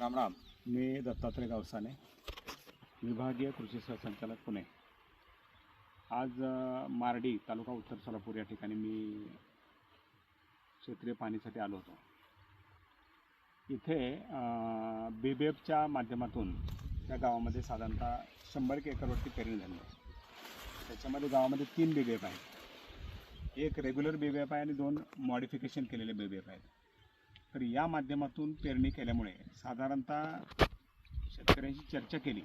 राम राम. मी दत्तात्रय गावसाने विभागीय कृषी सहसंचालक पुणे. आज मारडी तालुका उत्तर सोलापूर या ठिकाणी मी क्षेत्रीय पाहणीसाठी आलो होतो. इथे बीबेपच्या माध्यमातून त्या गावामध्ये साधारणतः शंभर एक एकरवरती पेरणी झाली त्याच्यामध्ये गावामध्ये तीन बी आहेत. एक रेग्युलर बीबेप आहे आणि दोन मॉडिफिकेशन केलेले बीबेप आहेत. तर या माध्यमातून पेरणी केल्यामुळे साधारणतः शेतकऱ्यांशी चर्चा केली.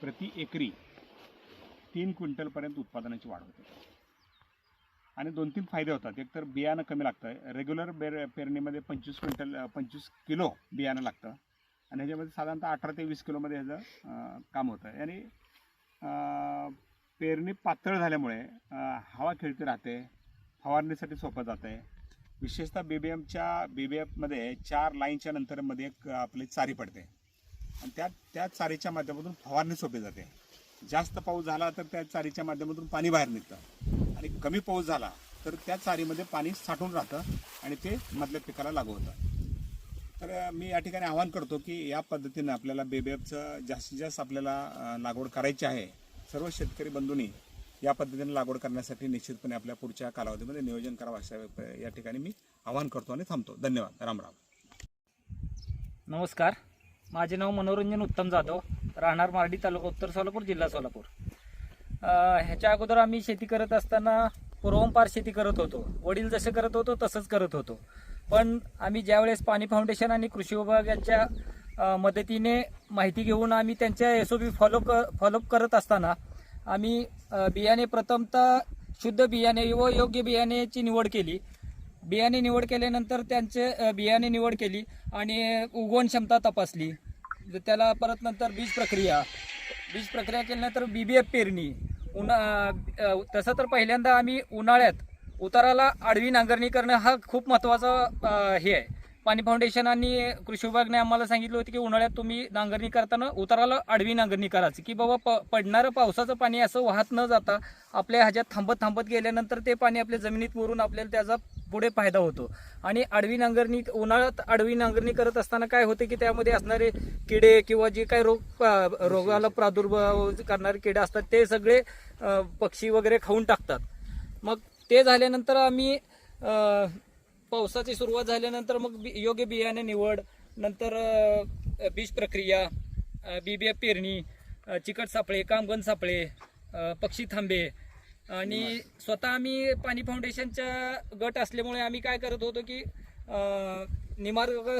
प्रति एकरी तीन क्विंटलपर्यंत उत्पादनाची वाढ होते. आणि दोन तीन फायदे होतात. एक तर बियाणं कमी लागतं. रेग्युलर बेर पेरणीमध्ये पंचवीस क्विंटल पंचवीस किलो बियाणं लागतं. आणि ह्याच्यामध्ये साधारणतः अठरा ते वीस किलोमध्ये ह्याचं काम होतं. आणि पेरणी पातळ झाल्यामुळे हवा खेळती राहते. फवारणीसाठी सोपं जातं आहे विशेषतः बी बी एमच्या बी बी एफमध्ये चार लाईनच्या नंतरमध्ये एक आपली चारी पडते. आणि त्या त्या चारीच्या माध्यमातून फवारणी सोपी जाते. जास्त पाऊस झाला तर त्या चारीच्या माध्यमातून पाणी बाहेर निघतं. आणि कमी पाऊस झाला तर त्या चारीमध्ये पाणी साठून राहतं आणि ते मधल्या पिकाला लागू होतं. तर मी या ठिकाणी आवाहन करतो की या पद्धतीनं आपल्याला बेबेबचं जास्तीत जास्त आपल्याला लागवड करायची आहे. सर्व शेतकरी बंधूंनी या पद्धतीने लागवड करण्यासाठी निश्चितपणे आपल्या पुढच्या कालावधीमध्ये नियोजन करावं अशा या ठिकाणी मी आवाहन करतो आणि थांबतो. धन्यवाद. राम राम. नमस्कार. माझे नाव मनोरंजन उत्तम जाधव. राहणार मार्डी तालुका उत्तर सोलापूर जिल्हा सोलापूर. ह्याच्या अगोदर आम्ही शेती करत असताना पूर्वंपार शेती करत होतो. वडील जसे करत होतो तसंच करत होतो. पण आम्ही ज्यावेळेस पाणी फाउंडेशन आणि कृषी विभागाच्या अ, मदतीने माहिती घेऊन आम्ही त्यांच्या एस ओ पी फॉलो क फॉलोअप करत असताना आम्ही बियाणे प्रथमतः शुद्ध बियाणे व योग्य बियाण्याची निवड केली. बियाणे निवड केल्यानंतर त्यांचे बियाणे निवड केली आणि उगवण क्षमता तपासली. त्याला परत नंतर बीज प्रक्रिया. बीज प्रक्रिया केल्यानंतर बी बी एफ पेरणी. उन्हा तसं तर पहिल्यांदा आम्ही उन्हाळ्यात उताराला आडवी नांगरणी करणं हा खूप महत्त्वाचा हे आहे. पाणी फाउंडेशन आणि कृषी विभागने आम्हाला सांगितलं होतं की उन्हाळ्यात तुम्ही नांगरणी करताना उताराला आडवी नांगरणी करायची. की बाबा प पडणारं पावसाचं पाणी असं वाहत न जाता आपल्या ह्याच्यात थांबत थांबत गेल्यानंतर ते पाणी आपल्या जमिनीत मुरून आपल्याला त्याचा पुढे फायदा होतो. आणि आडवी नांगरणी उन्हाळ्यात आडवी नांगरणी करत असताना काय होते की त्यामध्ये असणारे किडे किंवा जे काही रोग रोगाला प्रादुर्भाव करणारे किडे असतात ते सगळे पक्षी वगैरे खाऊन टाकतात. मग ते झाल्यानंतर आम्ही पावसाची सुरुवात झाल्यानंतर मग बी- योग्य बियाणे निवड नंतर बीज प्रक्रिया बी बी पेरणी चिकट सापळे कामगन सापळे पक्षी थांबे. आणि स्वतः आम्ही पाणी फाउंडेशनच्या गट असल्यामुळे आम्ही काय करत होतो की निमार्ग